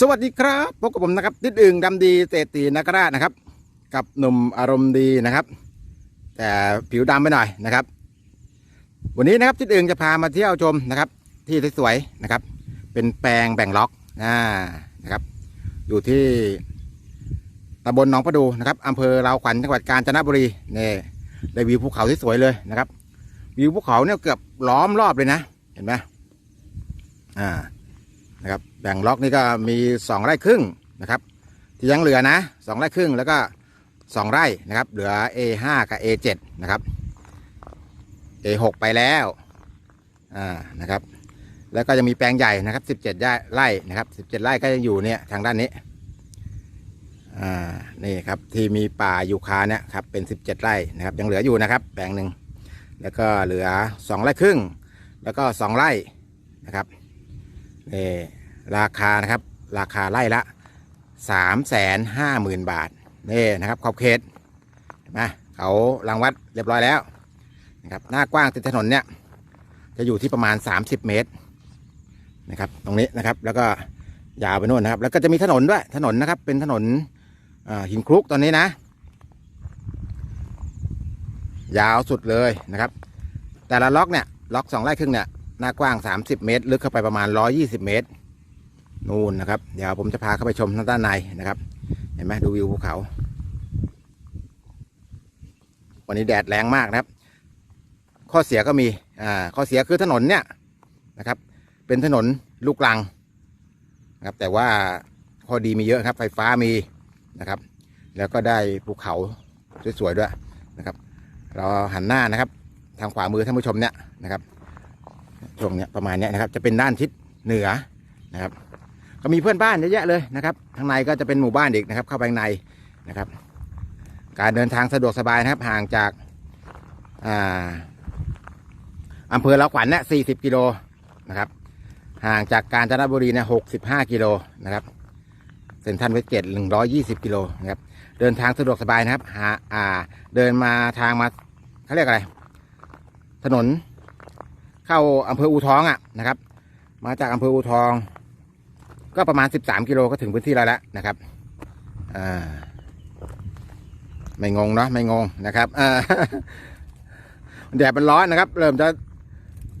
สวัสดีครับพบกับผมนะครับติดอึ่งดำดีเศรษฐีนักราชนะครับ กับหนุ่มอารมณ์ดีนะครับ แต่ผิวดำไปหน่อยนะครับ วันนี้นะครับติดอึ่งจะพามาเที่ยวชมนะครับ ที่สวยๆนะครับ เป็นแปลงแบ่งล็อกนะนะครับ อยู่ที่ตำบลหนองประดูนะครับอำเภอลาวขวัญจังหวัดกาญจนบุรีนี่ได้วิวภูเขาที่สวยเลยนะครับวิวภูเขาเนี่ยเกือบล้อมรอบเลยนะ เห็นไหมอ่า นะครับแบ่งล็อกนี่ก็มีสองไร่ครึ่งนะครับ ที่ยังเหลือนะสองไร่ครึ่งแล้วก็สองไร่นะครับ เหลือ A5 กับ A7 นะครับ A6 ไปแล้วอ่านะครับ แล้วก็จะมีแปลงใหญ่นะครับ 17 ไร่นะครับ 17 ไร่ก็ยังอยู่เนี่ยทางด้านนี้อ่านี่ครับที่มีป่ายูคาเนี่ยครับเป็น 17 ไร่นะครับยังเหลืออยู่นะครับ แปลงหนึ่งแล้วก็เหลือ 2 ไร่ครึ่ง แล้วก็ 2 ไร่นะครับ นี่ราคานะครับ ราคาไร่ละสามแสนห้าหมื่นบาทนี่นะครับขอบเขตเห็นไหมเขารังวัดเรียบร้อยแล้วนะครับหน้ากว้างติดถนนเนี่ยจะอยู่ที่ประมาณ 30 เมตรนะครับตรงนี้นะครับแล้วก็ยาวไปโน่นนะครับ แล้วก็จะมีถนนด้วยถนนนะครับเป็นถนนหินคลุกตอนนี้นะ ยาวสุดเลยนะครับ แต่ละล็อกเนี่ยล็อกสองไร่ครึ่งเนี่ย หน้ากว้าง 30 เมตร ลึกเข้าไปประมาณ 120 เมตร นู่นนะครับ เดี๋ยวผมจะพาเข้าไปชมทางด้านในนะครับ เห็นไหมดูวิวภูเขา วันนี้แดดแรงมากนะครับ ข้อเสียก็มี อ่า ข้อเสียคือถนนเนี่ยนะครับ เป็นถนนลูกลังนะครับ แต่ว่าข้อดีมีเยอะครับ ไฟฟ้ามีนะครับ แล้วก็ได้ภูเขาสวยๆด้วยนะครับ เราหันหน้านะครับ ทางขวามือท่านผู้ชมเนี่ยนะครับ ช่วงเนี้ยประมาณเนี้ยนะครับ จะเป็นด้านทิศเหนือนะครับ ก็มีเพื่อนบ้านเยอะแยะเลยนะครับข้างในก็จะเป็นหมู่บ้านอีกนะครับ เข้าไปในนะครับ การเดินทางสะดวกสบายนะครับ ห่างจากอ่าอำเภอละขวัญเนี่ย40กิโลนะครับ ห่างจากกาญจนบุรีเนี่ย65กิโลนะครับ เซ็นทรัลเวสเกต120กิโลนะครับ เดินทางสะดวกสบายนะครับ หา อ่า เดินมาทางมาเขาเรียกอะไร ถนน เข้าอำเภออูทองอะนะครับ มาจากอำเภออูทอง ก็ประมาณ 13 กิโลก็ถึงพื้นที่เราแล้วนะครับอ่าไม่งงเนาะไม่งงนะครับอ่าแดดมันร้อนนะครับ เริ่มจะ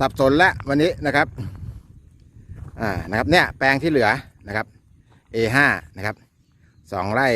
สับสนแล้ววันนี้นะครับอ่านะครับเนี่ยแปลงที่เหลือนะครับ A5 นะครับสองไร่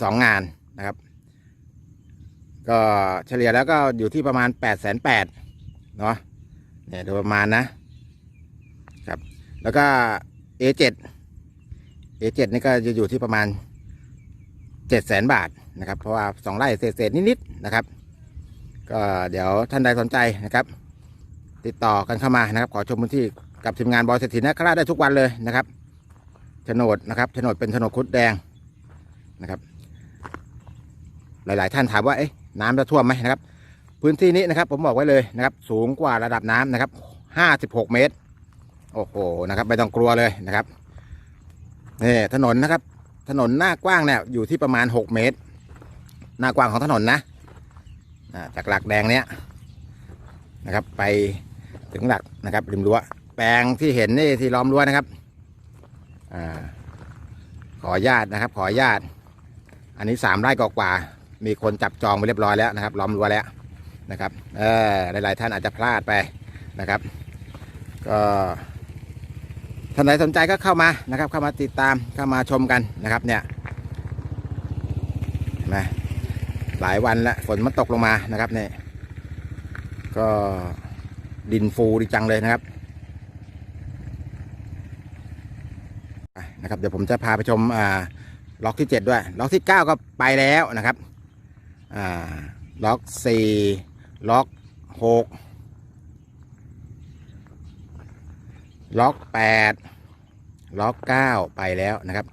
สองงานนะครับ ก็เฉลี่ยแล้วก็อยู่ที่ประมาณ8ปดแสนแปด เนาะเนี่ยโดยประมาณนะครับ แล้วก็ A7 A7 นี่ก็จะอยู่ที่ประมาณ7 0 0 0 0 0บาทนะครับ เพราะว่าสองไร่เศษๆนิดๆนะครับ ก็เดี๋ยวท่านใดสนใจนะครับ ติดต่อกันเข้ามานะครับ ขอชมพื้นที่กับทีมงานบอยเศรษฐีนักราได้ทุกวันเลยนะครับโฉนดนะครับโฉนดเป็นโฉนดคุดแดงนะครับ หลาย ๆ ท่านถามว่าเอ๊ะน้ำจะท่วมไหมนะครับ พื้นที่นี้นะครับ ผมบอกไว้เลยนะครับ สูงกว่าระดับน้ำนะครับห้าสิบหกเมตร โอ้โหนะครับไม่ต้องกลัวเลยนะครับนี่ถนนนะครับ ถนนหน้ากว้างเนี่ยอยู่ที่ประมาณหกเมตร หน้ากว้างของถนนนะจากหลักแดงเนี้ยนะครับ ไปถึงหลักนะครับ ริมรั้วแปลงที่เห็นนี่ที่ล้อมรั้วนะครับอ่าขอญาตนะครับ ขอญาตอันนี้สามไร่กว่ามีคนจับจองไปเรียบร้อยแล้วนะครับ ล้อมรั้วแล้ว นะครับเออหลาย ๆ ท่านอาจจะพลาดไปนะครับ ก็ท่านไหนสนใจก็เข้ามานะครับ เข้ามาติดตามเข้ามาชมกันนะครับเนี่ยเห็นไหมหลายวันแล้วฝนมันตกลงมานะครับเนี่ยก็ดินฟูดีจังเลยนะครับนะครับเดี๋ยวผมจะพาไปชมอ่าล็อกที่ 7 ด้วย ล็อกที่ 9 ก็ไปแล้วนะครับ อ่า ล็อกสี่ ล็อกหกล็อกแปดล็อกเก้าไปแล้วนะครับ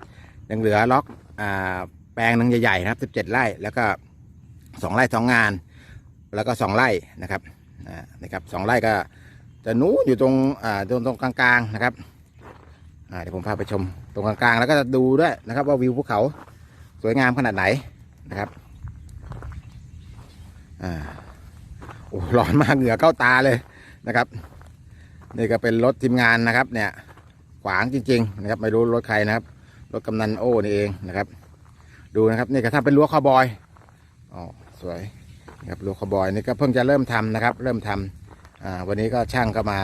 ยังเหลือล็อกอ่าแปลงหนึงใหญ่ๆนะครับสิบเจ็ดไร่แล้วก็สองไร่สองงาน แล้วก็สองไร่นะครับนะครับสองไร่ก็จะนู้นอยู่ตรงอ่าตรงตรงกลางๆนะครับอ่าเดี๋ยวผมพาไปชมตรงกลางๆ แล้วก็จะดูด้วยนะครับ ว่าวิวภูเขาสวยงามขนาดไหนนะครับอ่า โอ้ร้อนมากเหงื่อเข้าตาเลยนะครับ นี่ก็เป็นรถทีมงานนะครับ เนี่ย ขวางจริง ๆ นะครับ ไม่รู้รถใครนะครับ รถกำนันโอ้นี่เองนะครับ ดูนะครับนี่ก็ทำเป็นรั้วคาวบอยอ๋อสวยนะครับรั้วคาวบอยนี่ก็เพิ่งจะเริ่มทำนะครับ เริ่มทำอ่าวันนี้ก็ช่างก็มา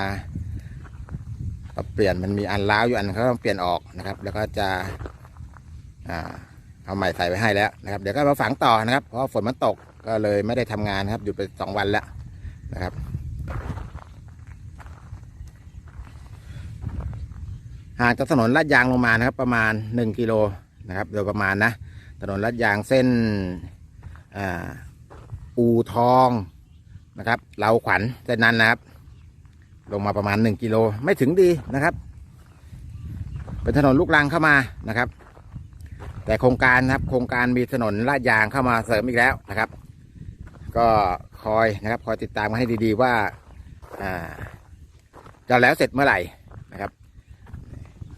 ปรับเปลี่ยนมันมีอันล้าวอยู่อันเขาต้องเปลี่ยนออกนะครับ แล้วก็จะอ่าเอาใหม่ใส่ไปให้แล้วนะครับ เดี๋ยวก็มาฝังต่อนะครับ เพราะฝนมันตก ก็เลยไม่ได้ทำงานนะครับหยุดไปสองวันแล้วนะครับ ห่างจากถนนลาดยางลงมานะครับ ประมาณ 1 กิโลนะครับ โดยประมาณนะ ถนนลาดยางเส้นอ่าอูทองนะครับเราขวัญเส้นนั้นนะครับ ลงมาประมาณ 1 กิโลไม่ถึงดีนะครับ เป็นถนนลูกรังเข้ามานะครับ แต่โครงการนะครับ โครงการมีถนนลาดยางเข้ามาเสริมอีกแล้วนะครับ ก็คอยนะครับคอยติดตามมาให้ดีๆว่าจะแล้วเสร็จเมื่อไหร่นะครับ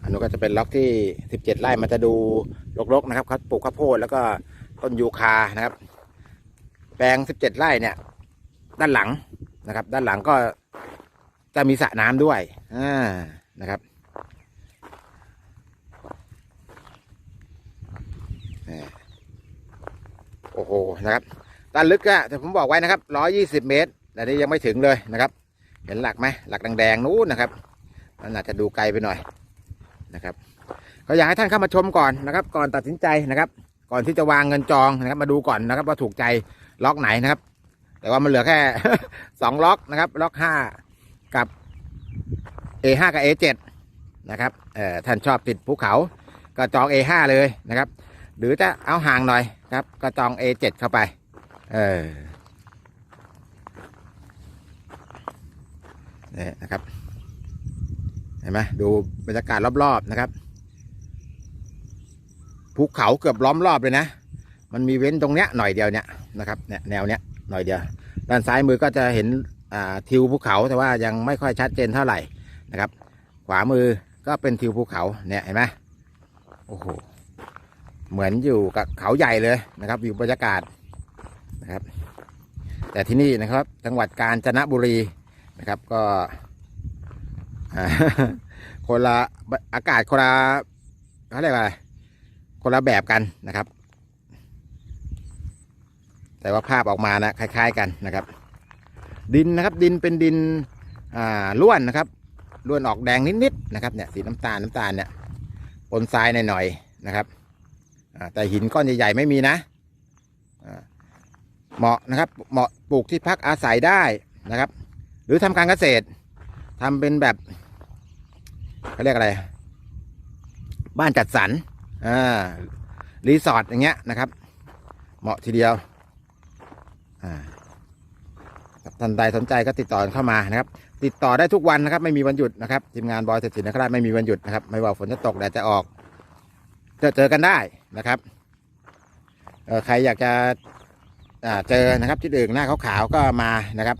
อันนู้ก็จะเป็นล็อกที่ 17 ไร่มันจะดูรกๆนะครับเขาปลูกข้าวโพดแล้วก็ต้นยูคานะครับ แปลง 17 ไร่เนี่ย ด้านหลังนะครับ ด้านหลังก็จะมีสระน้ำด้วยอ่านะครับโอ้โหนะครับ ด้านลึกก็แต่ผมบอกไว้นะครับ120เมตรแต่นี่ยังไม่ถึงเลยนะครับ เห็นหลักไหมหลักแดงๆนู้นนะครับมันอาจจะดูไกลไปหน่อยนะครับก็อยากให้ท่านเข้ามาชมก่อนนะครับ ก่อนตัดสินใจนะครับ ก่อนที่จะวางเงินจองนะครับ มาดูก่อนนะครับ ว่าถูกใจล็อกไหนนะครับ แต่ว่ามันเหลือแค่สองล็อกนะครับ ล็อกห้ากับ A5 กับ A7 นะครับเอ่อท่านชอบติดภูเขาก็จอง A5 เลยนะครับ หรือจะเอาห่างหน่อยครับก็จอง A7 เข้าไป เออนี่นะครับ เห็นไหมดูบรรยากาศรอบๆนะครับ ภูเขาเกือบล้อมรอบเลยนะ มันมีเว้นตรงเนี้ยหน่อยเดียวเนี่ยนะครับเนี่ยแนวเนี้ยหน่อยเดียว ด้านซ้ายมือก็จะเห็นทิวภูเขาแต่ว่ายังไม่ค่อยชัดเจนเท่าไหร่นะครับ ขวามือก็เป็นทิวภูเขาเนี่ยเห็นไหมโอ้โห เหมือนอยู่กับเขาใหญ่เลยนะครับวิวบรรยากาศ แต่ที่นี่นะครับ จังหวัดกาญจนบุรีนะครับ ก็คนละอากาศคนละเขาเรียกว่าอะไรคนละแบบกันนะครับ แต่ว่าภาพออกมานะคล้าย ๆ กันนะครับ ดินนะครับดินเป็นดินล้วนนะครับล้วนออกแดงนิดๆนะครับเนี่ยสีน้ำตาลน้ำตาลเนี่ยปนทรายหน่อยๆนะครับแต่หินก้อนใหญ่ๆไม่มีนะ เหมาะนะครับ เหมาะปลูกที่พักอาศัยได้นะครับ หรือทำการเกษตรทำเป็นแบบเขาเรียกอะไร บ้านจัดสรรอ่ารีสอร์ทอย่างเงี้ยนะครับ เหมาะทีเดียวอ่าท่านใดสนใจก็ติดต่อเข้ามานะครับ ติดต่อได้ทุกวันนะครับ ไม่มีวันหยุดนะครับทีมงานบอยเศรษฐีนะครับไม่มีวันหยุดนะครับ ไม่ว่าฝนจะตกแดดจะออกจอเจอกันได้นะครับเออใครอยากจะ เจอนะครับที่อื่นหน้าขาวๆก็มานะครับ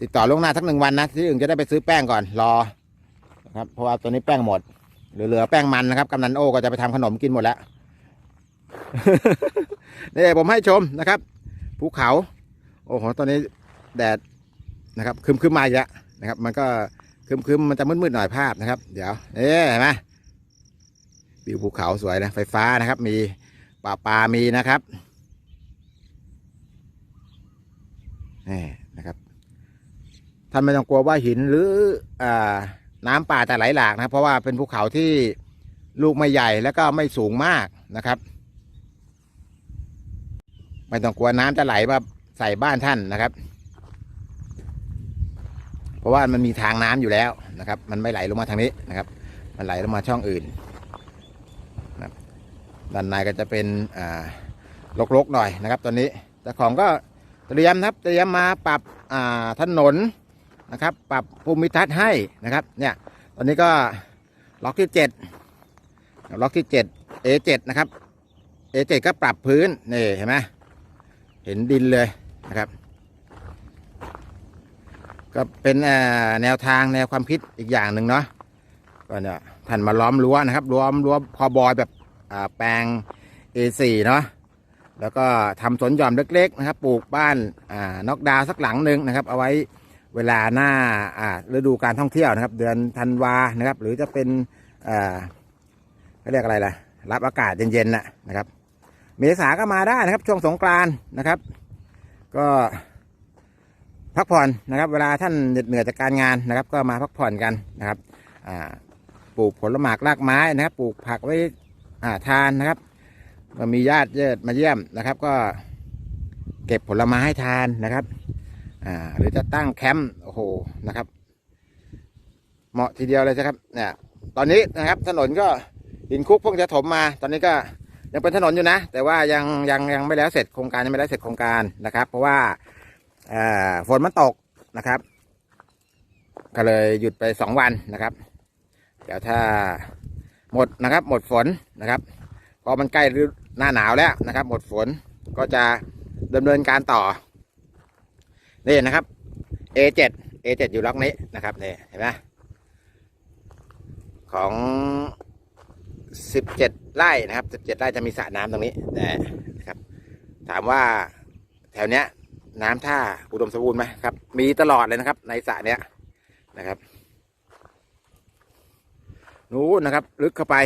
ติดต่อล่วงหน้าทักหนึ่งวันนะที่อื่นจะได้ไปซื้อแป้งก่อนรอนะครับเพราะว่าตัวนี้แป้งหมดเหลือเหลือแป้งมันนะครับกำนันโอก็จะไปทำขนมกินหมดแล้วนี่ผมให้ชมนะครับภูเขา โอ้โหตอนนี้แดดนะครับคึมคึมมาอีกแล้วนะครับ มันก็คึมคึมมันจะมืดๆหน่อยภาพนะครับ เดี๋ยวเอ๊ะเห็นไหมวิวภูเขาสวยนะไฟฟ้านะครับ มีป่าปามีนะครับ นี่นะครับท่านไม่ต้องกลัวว่าหินหรืออน้ำป่าจะไหลหลากนะเพราะว่าเป็นภูเขาที่ลูกไม่ใหญ่แล้วก็ไม่สูงมากนะครับ ไม่ต้องกลัวน้ำจะไหลมาใส่บ้านท่านนะครับ เพราะว่ามันมีทางน้ำอยู่แล้วนะครับ มันไม่ไหลลงมาทางนี้นะครับ มันไหลลงมาช่องอื่นนะด้านในก็จะเป็นอ่ารกๆหน่อยนะครับ ตอนนี้เจ้าของก็ เตรียมนะครับเตรียมมาปรับถนนนะครับ ปรับภูมิทัศน์ให้นะครับเนี่ยตอนนี้ก็ล็อกที่เจ็ดล็อกที่เจ็ด A7 นะครับ A7 ก็ปรับพื้นนี่เห็นไหมเห็นดินเลยนะครับ ก็เป็นแนวทางแนวความคิดอีกอย่างหนึ่งเนาะก็เนี่ยท่านมาล้อมรั้วนะครับล้อมรั้วคอบอยแบบแปลง A4 เนาะ แล้วก็ทำสวนหย่อมเล็ก ๆ นะครับ ปลูกบ้านอ่านอกดาวสักหลังหนึ่งนะครับ เอาไว้เวลาหน้าอ่าฤดูการท่องเที่ยวนะครับ เดือนธันวานะครับ หรือจะเป็นอ่าเรียกอะไรล่ะ รับอากาศเย็นๆน่ะนะครับ เมษาก็มาได้นะครับ ช่วงสงกรานต์นะครับ ก็พักผ่อนนะครับ เวลาท่านเหนื่อยจากการงานนะครับ ก็มาพักผ่อนกันนะครับปลูกผลหมากรากไม้นะครับ ปลูกผักไว้ทานนะครับ ก็มีญาติเยิดมาเยี่ยมนะครับ ก็เก็บผลไม้ให้ทานนะครับอ่าหรือจะตั้งแคมป์โอ้โหนะครับ เหมาะทีเดียวเลยนะครับเนี่ยตอนนี้นะครับถนนก็หินคุกเพิ่งจะถมมา ตอนนี้ก็ยังเป็นถนนอยู่นะ แต่ว่ายังยังยังไม่แล้วเสร็จโครงการยังไม่แล้วเสร็จโครงการนะครับ เพราะว่าฝนมันตกนะครับ ก็เลยหยุดไปสองวันนะครับ เดี๋ยวถ้าหมดนะครับ หมดฝนนะครับพอมันใกล้ฤ หน้าหนาวแล้วนะครับ หมดฝนก็จะดำเนินการต่อนี่นะครับ A7 A7 อยู่ล็อกนี้นะครับนี่เห็นไหมของ 17 ไร่นะครับ 17 ไร่จะมีสระน้ำตรงนี้นะครับ ถามว่าแถวเนี้ยน้ำท่าอุดมสมบูรณ์ไหมครับ มีตลอดเลยนะครับ ในสระเนี้ยนะครับนู้นนะครับ ลึกเข้าไป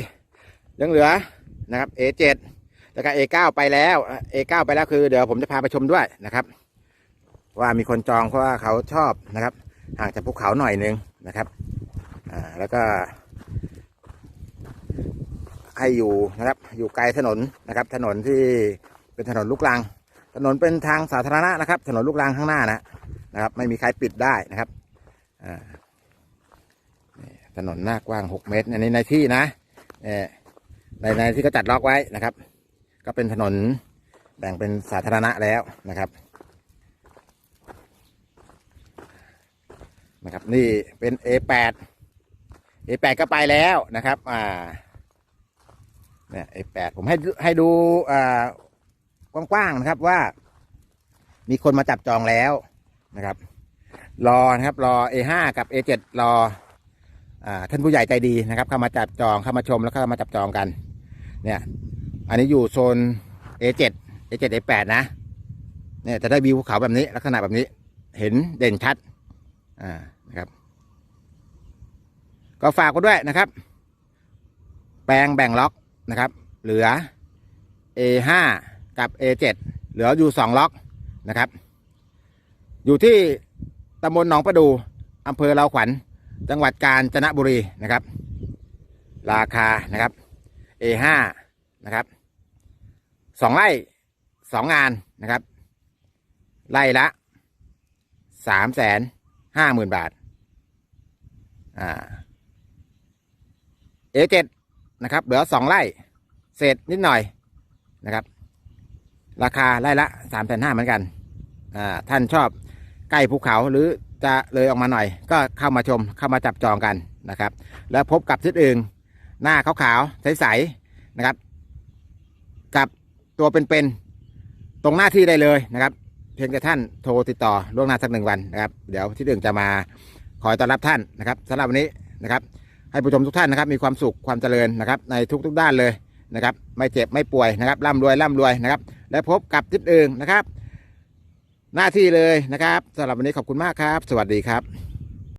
ยังเหลือนะครับ A7 แล้วก็ A9 ไปแล้ว A9 ไปแล้วคือเดี๋ยวผมจะพาไปชมด้วยนะครับ ว่ามีคนจองเพราะว่าเขาชอบนะครับ ห่างจากภูเขาหน่อยนึงนะครับอ่าแล้วก็ ให้อยู่นะครับ อยู่ไกลถนนนะครับ ถนนที่เป็นถนนลูกรัง ถนนเป็นทางสาธารณะนะครับ ถนนลูกรังข้างหน้านะนะครับ ไม่มีใครปิดได้นะครับอ่าถนนหน้ากว้างหกเมตร อันนี้ในที่นะในในที่ก็จัดล็อกไว้นะครับ ก็เป็นถนนแบ่งเป็นสาธารณะแล้วนะครับนะครับ นี่เป็น A8 A8 ก็ไปแล้วนะครับอ่าเนี่ย A8 ผมให้ให้ดูอ่ากว้างๆนะครับว่า มีคนมาจับจองแล้วนะครับ รอนะครับรอ A5 กับ A7 รออ่าท่านผู้ใหญ่ใจดีนะครับ เข้ามาจับจองเข้ามาชมแล้วเข้ามาจับจองกัน เนี่ย อันนี้อยู่โซน A7 A7 A8 นะเนี่ยจะได้วิวภูเขาแบบนี้ ลักษณะแบบนี้ เห็นเด่นชัด อ่านะครับ ก็ฝากไว้ด้วยนะครับ แปลงแบ่งล็อกนะครับ เหลือ A5 กับ A7 เหลืออยู่สองล็อกนะครับ อยู่ที่ตำบลหนองประดูอำเภอเลาขวัญ จังหวัดกาญจนบุรีนะครับ ราคานะครับ A5 นะครับ สองไร่สองงานนะครับ ไร่ละสามแสนห้าหมื่นบาท อ่า A7 นะครับ เหลือสองไร่เศษนิดหน่อยนะครับ ราคาไร่ละสามแสนห้าเหมือนกันอ่าท่านชอบใกล้ภูเขาหรือจะเลยออกมาหน่อย ก็เข้ามาชมเข้ามาจับจองกันนะครับ แล้วพบกับทิศอื่นหน้าขาวๆใสๆนะครับ กับ ตัวเป็นๆตรงหน้าที่ได้เลยนะครับ เพียงแต่ท่านโทรติดต่อล่วงหน้าสักหนึ่งวันนะครับ เดี๋ยวที่อื่นจะมาคอยต้อนรับท่านนะครับสำหรับวันนี้นะครับ ให้ผู้ชมทุกท่านนะครับมีความสุขความเจริญนะครับ ในทุกๆด้านเลยนะครับ ไม่เจ็บไม่ป่วยนะครับร่ำรวยร่ำรวยนะครับ และพบกับทิศอื่นนะครับ หน้าที่เลยนะครับสำหรับวันนี้ขอบคุณมากครับ สวัสดีครับ